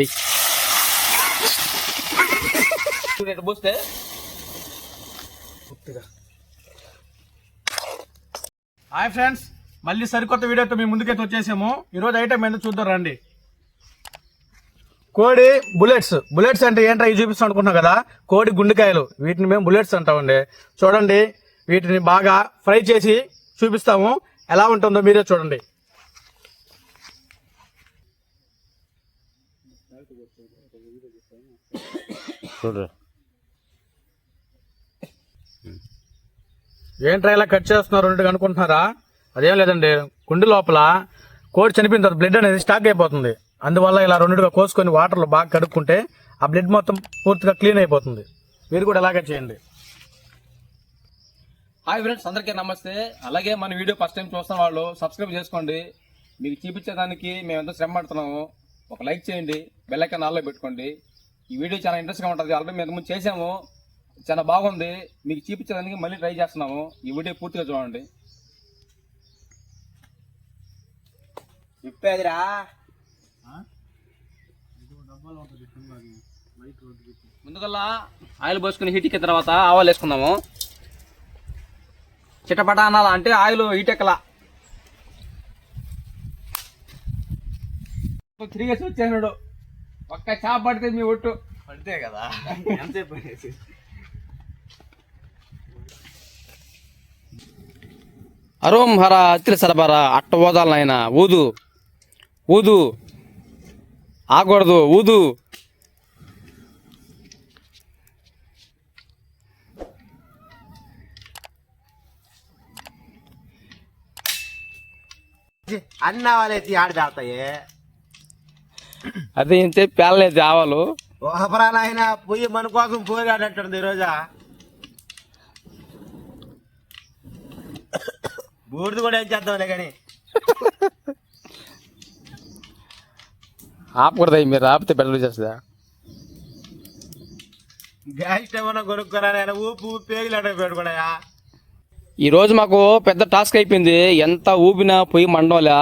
ఎయ్. చూడు ఎట్ట హాయ్ ఫ్రెండ్స్ మళ్ళీ సరికొత్త వీడియోతో మీ ముందుకైతే వచ్చేసాము. ఈరోజు ఐటమ్ ఏంటో చూద్దాం రండి. కోడి బుల్లెట్స్. బుల్లెట్స్ అంటే ఏంటో ఇవి చూపిస్తాం అనుకుంటున్నాం కదా. కోడి గుండెకాయలు. వీటిని మేము బుల్లెట్స్ అంటామండి. చూడండి వీటిని బాగా ఫ్రై చేసి చూపిస్తాము. ఎలా ఉంటుందో మీరే చూడండి. ఏంట్రా ఇలా కట్ చేస్తున్నారు రెండు అనుకుంటున్నారా? అదేం లేదండి గుండె లోపల కోడి చనిపోయిన తర్వాత బ్లడ్ అనేది స్టాక్ అయిపోతుంది. అందువల్ల ఇలా రెండుగా కోసుకొని వాటర్లో బాగా కడుక్కుంటే ఆ బ్లడ్ మొత్తం పూర్తిగా క్లీన్ అయిపోతుంది. మీరు కూడా ఇలాగే చేయండి. హాయ్ ఫ్రెండ్స్ అందరికీ నమస్తే. అలాగే మన వీడియో ఫస్ట్ టైం చూస్తున్న వాళ్ళు సబ్స్క్రైబ్ చేసుకోండి. మీకు చూపించడానికి మేము ఎంతో శ్రమ పడుతున్నాము. ఒక లైక్ చేయండి. బెల్ ఐకాన్ ఆన్లో పెట్టుకోండి. ఈ వీడియో చాలా ఇంట్రెస్ట్గా ఉంటుంది. ఆల్రెడీ మేము ముందు చేసాము చాలా బాగుంది. మీకు చూపించడానికి మళ్ళీ ట్రై చేస్తున్నాము. ఈ వీడియో పూర్తిగా చూడండి. చెప్పేదిరా ముందుకల్లా ఆయిల్ పోసుకుని హీట్ ఎక్కిన తర్వాత ఆవాలు వేసుకుందాము. చిటపట అనాలా అంటే ఆయిల్ హీట్ ఎక్కలా. తిరిగేసి వచ్చాడు ఒక్క చేప పడితే మీ ఒట్టు. అంతే కదా. ఎంతసేపు. అరోం హర అత్తిల సరబర అట్ట ఓదాలి నాయన ఊదు. ఊదు. ఆగకూడదు ఊదు. అన్న వాళ్ళేసి ఆడి తాగుతాయి అదే ఇంతే పేలలేదు ఆవాలు ఓహపరా నాయన పొయ్యి మన కోసం పోరాడట్టుంది ఈరోజా. బూడిద కూడా ఏం చేద్దాంలే కానీ. ఆపకూడదు అయ్యి మీరు ఆపితే బెటర్ చేస్తుందా. గ్యాస్ ఏమన్నా కొనుక్కోరా నేను ఊపు పేగులాట పెట్టుకున్నాయా? ఈ రోజు మాకు పెద్ద టాస్క్ అయిపోయింది. ఎంత ఊపినా పొయ్యి మండోలే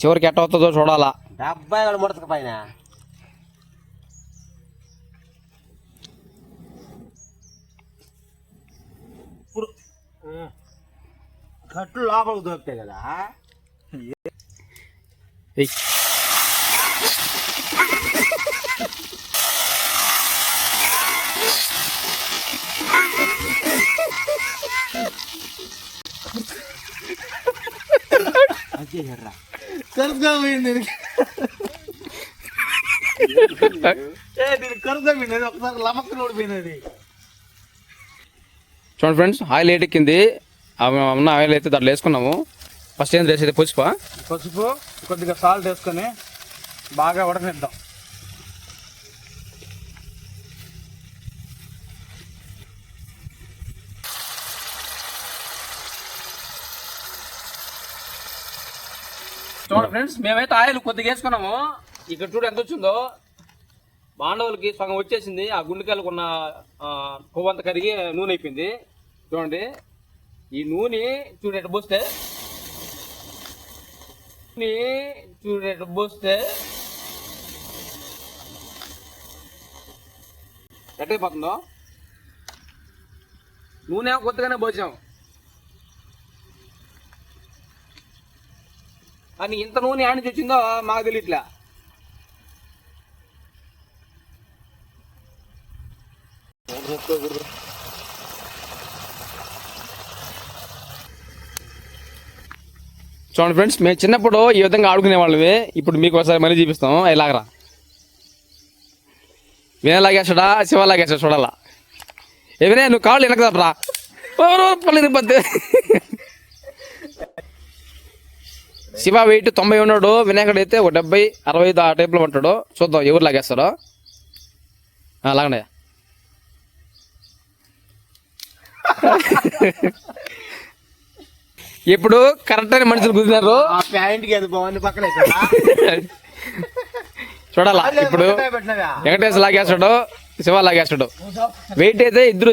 చివరికి ఎట్ట అవుతుందో చూడాలా. డెబ్బై కూడా ముడతక పైన ఇప్పుడు ఉం. కట్లు లోపలికి దొరుకుతాయి కదా. అదే ఎర్రా పోయింది దీనికి. ఏ దీనికి కరుగ్గా పోయింది అది ఒకసారి లమక్కన ఓడిపోయింది అది చూడండి ఫ్రెండ్స్ ఆయిల్ ఎక్కింది. ఉన్న ఆయిల్ అయితే దాంట్లో వేసుకున్నాము. ఫస్ట్ ఏం చేసేది పుచ్చిపా పసుపు కొద్దిగా సాల్ట్ వేసుకొని బాగా ఉడకనిద్దాం చూడండి ఫ్రెండ్స్ మేమైతే ఆయిల్ కొద్దిగా వేసుకున్నాము. ఇక్కడ చూడు ఎంత వచ్చిందో. మానవులకి సగం వచ్చేసింది. ఆ గుండెకాయలకు ఉన్న కొవ్వంత కరిగి నూనె అయిపోయింది. చూడండి. ఈ నూనె చూడేట పోస్తే. నూనె చూడేట పోస్తే. ఎట్టయిపోతుందో నూనె కొత్తగానే పోసాం కానీ ఇంత నూనె ఆడి తెచ్చిందో వచ్చిందో మాకు తెలియట్లే. చూడండి ఫ్రెండ్స్ మేము చిన్నప్పుడు ఈ విధంగా ఆడుకునే వాళ్ళమే. ఇప్పుడు మీకు ఒకసారి మళ్ళీ చూపిస్తాం. ఇలాగరా శివ శివలాగేస్తాడు చూడాలా. ఏమైనా నువ్వు కాళ్ళు వెనక తప్పరా పల్లి పద్దే శివ వెయిట్ తొంభై ఉన్నాడు. వినాయకుడు అయితే ఒక డెబ్బై అరవై ఐదు ఆ టైప్లో ఉంటాడు చూద్దాం ఎవరు లాగేస్తారో ఆ, లాగండి. ఇప్పుడు కరెక్ట్ అయిన మనుషులు కుదిరినారు చూడాలా? ఇప్పుడు వెంకటేశ్వర లాగేస్తాడు శివ లాగేస్తాడు. వెయిట్ అయితే ఇద్దరు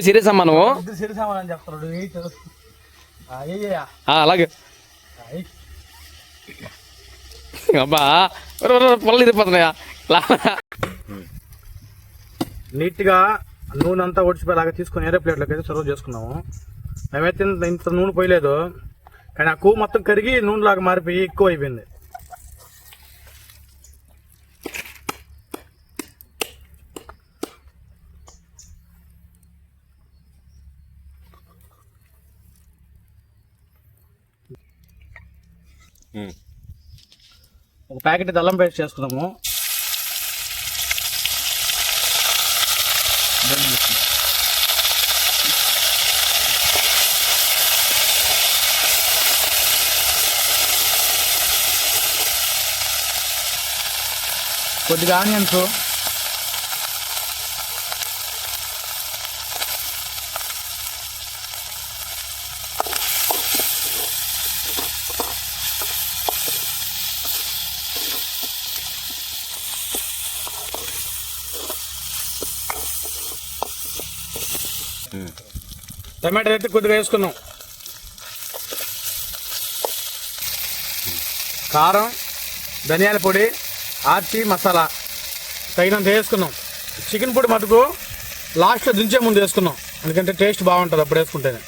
అయ్యా ఆ, అలాగే. అబ్బా పొలం ఇరిపోతున్నాయా నీట్గా నూనె అంతా ఒడిచిపోయేలాగా తీసుకొని ఏరే ప్లేట్లోకి అయితే సర్వ్ చేసుకున్నాము. మేమైతే ఇంత నూనె పోయలేదు. కానీ ఆ కొవ్వు మొత్తం కరిగి నూనె లాగా మారిపోయి ఎక్కువ అయిపోయింది. ఒక ప్యాకెట్ అల్లం పేస్ట్ చేసుకున్నాము కొద్దిగా ఆనియన్స్. టమాటా అయితే కొద్దిగా వేసుకున్నాం కారం ధనియాల పొడి ఆర్చి మసాలా. తగినంత వేసుకున్నాం. చికెన్ పొడి మటుకు లాస్ట్లో దించే ముందు వేసుకున్నాం. ఎందుకంటే టేస్ట్ బాగుంటుంది అప్పుడు వేసుకుంటేనే.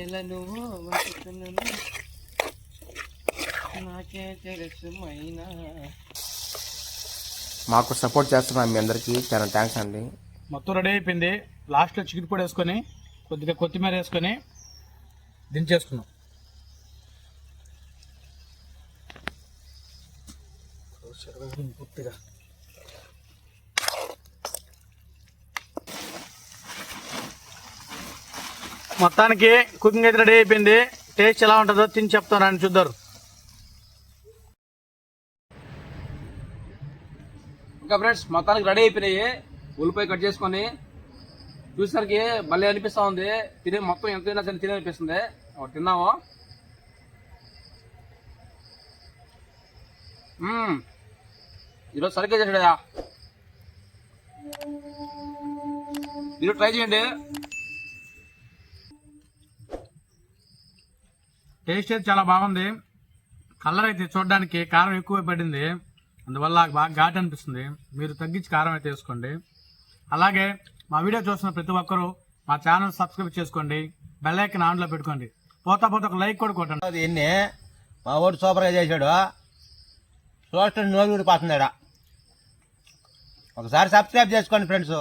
ఎత్తెత్తి పోసి అడుగు మాకు సపోర్ట్ చేస్తున్నారు మీ అందరికీ. చాలా థ్యాంక్స్ అండి. మొత్తం రెడీ అయిపోయింది. లాస్ట్లో చికెన్ పొడి వేసుకొని కొద్దిగా కొత్తిమీర వేసుకొని దించేసుకున్నాం. పూర్తిగా. మొత్తానికి కుకింగ్ అయితే రెడీ అయిపోయింది. టేస్ట్ ఎలా ఉంటుందో తిని చెప్తాను అని చూద్దరు ఇంకా ఫ్రెండ్స్ మొత్తానికి రెడీ అయిపోయినాయి. ఉల్లిపాయ కట్ చేసుకొని చూసేసరికి భలే అనిపిస్తూ ఉంది. తినే మొత్తం ఎంత తిన్నా సరే తినే అనిపిస్తుంది. ఒకటి తిన్నాము ఈరోజు సరిగ్గా చేసాడయా మీరు ట్రై చేయండి. టేస్ట్ అయితే చాలా బాగుంది. కలర్ అయితే చూడడానికి కారం ఎక్కువ పడింది. అందువల్ల బాగా ఘాట్ అనిపిస్తుంది. మీరు తగ్గించి కారం అయితే వేసుకోండి. అలాగే మా వీడియో చూస్తున్న ప్రతి ఒక్కరూ మా ఛానల్ సబ్స్క్రైబ్ చేసుకోండి. బెల్ ఐకన్ ఆన్లో పెట్టుకోండి. పోతా పోతా ఒక లైక్ కూడా కొట్టండి. అది ఎన్ని? మా ఓటు సూపర్గా చేశాడు. చూస్తే నోరు ఊడిపోతున్నాడా ఒకసారి సబ్స్క్రైబ్ చేసుకోండి ఫ్రెండ్స్